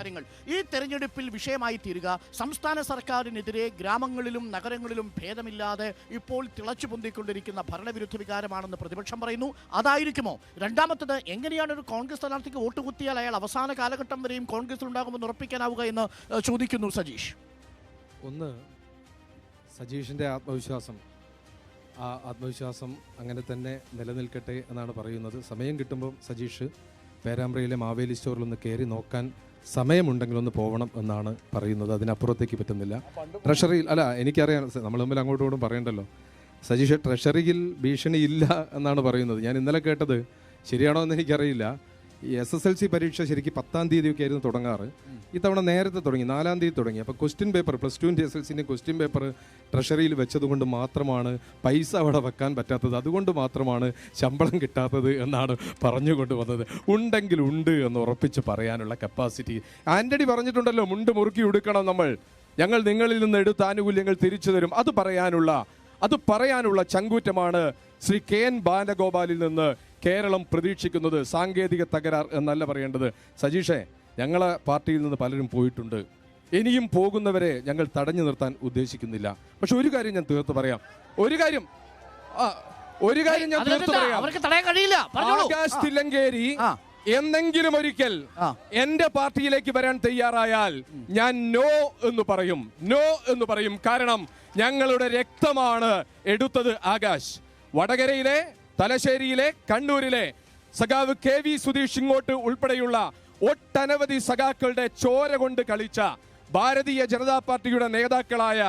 കാര്യങ്ങൾ. ഈ തെരഞ്ഞെടുപ്പിൽ വിഷയമായി തീരുക. സംസ്ഥാന സർക്കാരിനെതിരെ ഗ്രാമങ്ങളിലും നഗരങ്ങളിലും ഭേദമില്ലാതെ ഇപ്പോൾ തിളച്ചു പൊന്തിക്കൊണ്ടിരിക്കുന്ന ഭരണവിരുദ്ധ വികാരമാണെന്ന് പ്രതിപക്ഷം പറയുന്നു. അതായിരിക്കുമോ? രണ്ടാമത്തത് എങ്ങനെയാണ് ഒരു കോൺഗ്രസ് സ്ഥാനാർത്ഥിക്ക് വോട്ട് കുത്തിയാൽ അയാൾ അവസാന കാലഘട്ടം വരെയും കോൺഗ്രസിൽ ഉണ്ടാകുമെന്ന് ഉറപ്പിക്കാനാവുക എന്ന് ചോദിക്കുന്നു സജീഷ്. ഒന്ന് സജീഷിന്റെ ആത്മവിശ്വാസം. ആ ആത്മവിശ്വാസം അങ്ങനെ തന്നെ നിലനിൽക്കട്ടെ എന്നാണ് പറയുന്നത്. സമയം കിട്ടുമ്പോൾ സജീഷ് പേരാമ്പ്രയിലെ മാവേലി സ്റ്റോറിൽ ഒന്ന് കയറി നോക്കാൻ സമയമുണ്ടെങ്കിൽ ഒന്ന് പോകണം എന്നാണ് പറയുന്നത്. അതിനപ്പുറത്തേക്ക് പറ്റുന്നില്ല. ട്രഷറിയിൽ അല്ല എനിക്കറിയാം നമ്മൾ തമ്മിൽ അങ്ങോട്ടും ഇങ്ങോട്ടും പറയണ്ടല്ലോ. സജീഷ് ട്രഷറിയിൽ ഭീഷണി ഇല്ല എന്നാണ് പറയുന്നത്. ഞാൻ ഇന്നലെ കേട്ടത് ശരിയാണോ എന്ന് എനിക്കറിയില്ല. ഈ എസ് എസ് എൽ സി പരീക്ഷ ശരിക്കും പത്താം തീയതിയൊക്കെ ആയിരുന്നു തുടങ്ങാറ്. ഇത്തവണ നേരത്തെ തുടങ്ങി നാലാം തീയതി തുടങ്ങി. അപ്പോൾ ക്വസ്റ്റ്യൻ പേപ്പർ പ്ലസ് ടുവിന്റെ എസ് എൽ സിന്റെ ക്വസ്റ്റ്യൻ പേപ്പർ ട്രഷറിയിൽ വെച്ചതുകൊണ്ട് മാത്രമാണ് പൈസ അവിടെ വെക്കാൻ പറ്റാത്തത്. അതുകൊണ്ട് മാത്രമാണ് ശമ്പളം കിട്ടാത്തത് എന്നാണ് പറഞ്ഞുകൊണ്ട് വന്നത്. ഉണ്ടെങ്കിൽ ഉണ്ട് എന്ന് ഉറപ്പിച്ച് പറയാനുള്ള കപ്പാസിറ്റി ആന്റണി പറഞ്ഞിട്ടുണ്ടല്ലോ മുണ്ട് മുറുക്കി ഉടുക്കണം നമ്മൾ. ഞങ്ങൾ നിങ്ങളിൽ നിന്ന് എടുത്ത ആനുകൂല്യങ്ങൾ തിരിച്ചു തരും. അത് പറയാനുള്ള അത് പറയാനുള്ള ചങ്കൂറ്റമാണ് ശ്രീ കെ എൻ ബാലഗോപാലിൽ നിന്ന് കേരളം പ്രതീക്ഷിക്കുന്നത് സാങ്കേതിക തകരാർ എന്നല്ല പറയേണ്ടത്. സജീഷെ ഞങ്ങളെ പാർട്ടിയിൽ നിന്ന് പലരും പോയിട്ടുണ്ട്. ഇനിയും പോകുന്നവരെ ഞങ്ങൾ തടഞ്ഞു നിർത്താൻ ഉദ്ദേശിക്കുന്നില്ല. പക്ഷെ ഒരു കാര്യം ഞാൻ തീർത്ത് പറയാം. ഒരു കാര്യം ഒരു കാര്യം ഞാൻ തീർത്ത് പറയാം. ആകാശ് തില്ലങ്കേരി എന്നെങ്കിലും ഒരിക്കൽ എന്റെ പാർട്ടിയിലേക്ക് വരാൻ തയ്യാറായാൽ ഞാൻ നോ എന്ന് പറയും. നോ എന്ന് പറയും. കാരണം ഞങ്ങളുടെ രക്തമാണ് എടുത്തത് ആകാശ്. വടകരയിലെ തലശ്ശേരിയിലെ കണ്ണൂരിലെ സഖാവ് കെ വി സുധീഷ് ഇങ്ങോട്ട് ഉൾപ്പെടെയുള്ള ഒട്ടനവധി സഖാക്കളുടെ ചോര കൊണ്ട് കളിച്ച ഭാരതീയ ജനതാ പാർട്ടിയുടെ നേതാക്കളായ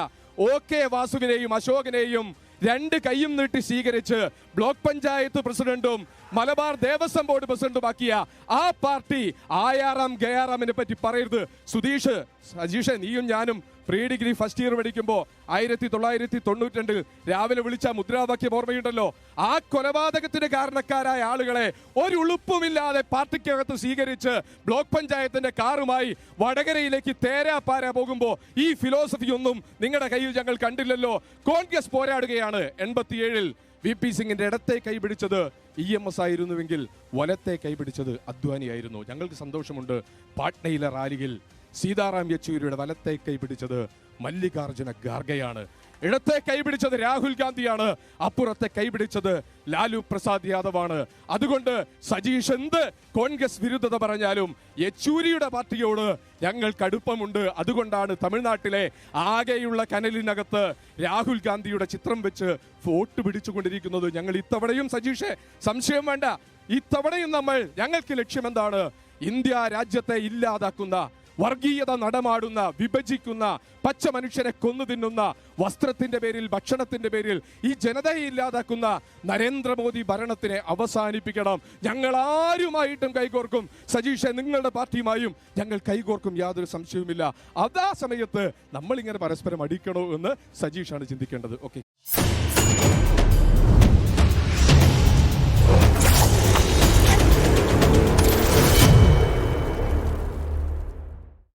ഒ കെ വാസുവിനെയും അശോകനെയും രണ്ട് കൈയും നീട്ടി സ്വീകരിച്ച് ബ്ലോക്ക് പഞ്ചായത്ത് പ്രസിഡന്റും മലബാർ ദേവസ്വം ബോർഡ് പ്രസിഡന്റുമാക്കിയ ആ പാർട്ടി ആയാറാം ഗയാറാമിനെ പറ്റി പറയരുത്. സുധീഷ് സജീഷ് നീയും ഞാനും പ്രീ ഡിഗ്രി ഫസ്റ്റ് ഇയർ പഠിക്കുമ്പോൾ ആയിരത്തി തൊള്ളായിരത്തി തൊണ്ണൂറ്റി രണ്ടിൽ രാവിലെ വിളിച്ച മുദ്രാവാക്യം ഓർമ്മയുണ്ടല്ലോ? ആ കൊലപാതകത്തിന് കാരണക്കാരായ ആളുകളെ ഒരു ഉളുപ്പുമില്ലാതെ പാർട്ടിക്കകത്ത് സ്വീകരിച്ച് ബ്ലോക്ക് പഞ്ചായത്തിന്റെ കാറുമായി വടകരയിലേക്ക് തേരാപ്പാര പോകുമ്പോൾ ഈ ഫിലോസഫി ഒന്നും നിങ്ങളുടെ കയ്യിൽ ഞങ്ങൾ കണ്ടില്ലല്ലോ. കോൺഗ്രസ് പോരാടുകയാണ് എൺപത്തിയേഴിൽ. വി പി സിംഗിന്റെ ഇടത്തെ കൈപിടിച്ചത് ഇ എം എസ് ആയിരുന്നുവെങ്കിൽ വലത്തെ കൈപിടിച്ചത് അദ്വാനിയായിരുന്നു. ഞങ്ങൾക്ക് സന്തോഷമുണ്ട്. പാട്നയിലെ റാലിയിൽ സീതാറാം യെച്ചൂരിയുടെ വലത്തെ കൈപിടിച്ചത് മല്ലികാർജുന ഖാർഗെയാണ്. ഇടത്തെ കൈ പിടിച്ചത് രാഹുൽ ഗാന്ധിയാണ്. അപ്പുറത്തെ കൈപിടിച്ചത് ലാലു പ്രസാദ് യാദവാണ്. അതുകൊണ്ട് സജീഷ് എന്ത് കോൺഗ്രസ് വിരുദ്ധത പറഞ്ഞാലും യെച്ചൂരിയുടെ പാർട്ടിയോട് ഞങ്ങൾക്ക് അടുപ്പമുണ്ട്. അതുകൊണ്ടാണ് തമിഴ്നാട്ടിലെ ആകെയുള്ള കനലിനകത്ത് രാഹുൽ ഗാന്ധിയുടെ ചിത്രം വെച്ച് വോട്ട് പിടിച്ചുകൊണ്ടിരിക്കുന്നത് ഞങ്ങൾ ഇത്തവണയും സജീഷെ. സംശയം വേണ്ട. ഇത്തവണയും നമ്മൾ ഞങ്ങൾക്ക് ലക്ഷ്യമെന്താണ്? ഇന്ത്യ രാജ്യത്തെ ഇല്ലാതാക്കുന്ന വർഗീയത നടമാടുന്ന വിഭജിക്കുന്ന പച്ച മനുഷ്യരെ കൊന്നു തിന്നുന്ന വസ്ത്രത്തിന്റെ പേരിൽ ഭക്ഷണത്തിന്റെ പേരിൽ ഈ ജനതയെ ഇല്ലാതാക്കുന്ന നരേന്ദ്രമോദി ഭരണത്തിനെ അവസാനിപ്പിക്കണം. ഞങ്ങൾ ആരുമായിട്ടും കൈകോർക്കും. സജീഷെ നിങ്ങളുടെ പാർട്ടിയുമായും ഞങ്ങൾ കൈകോർക്കും. യാതൊരു സംശയവുമില്ല. അതാ സമയത്ത് നമ്മളിങ്ങനെ പരസ്പരം അടിക്കണോ എന്ന് സജീഷാണ് ചിന്തിക്കേണ്ടത്. ഓക്കെ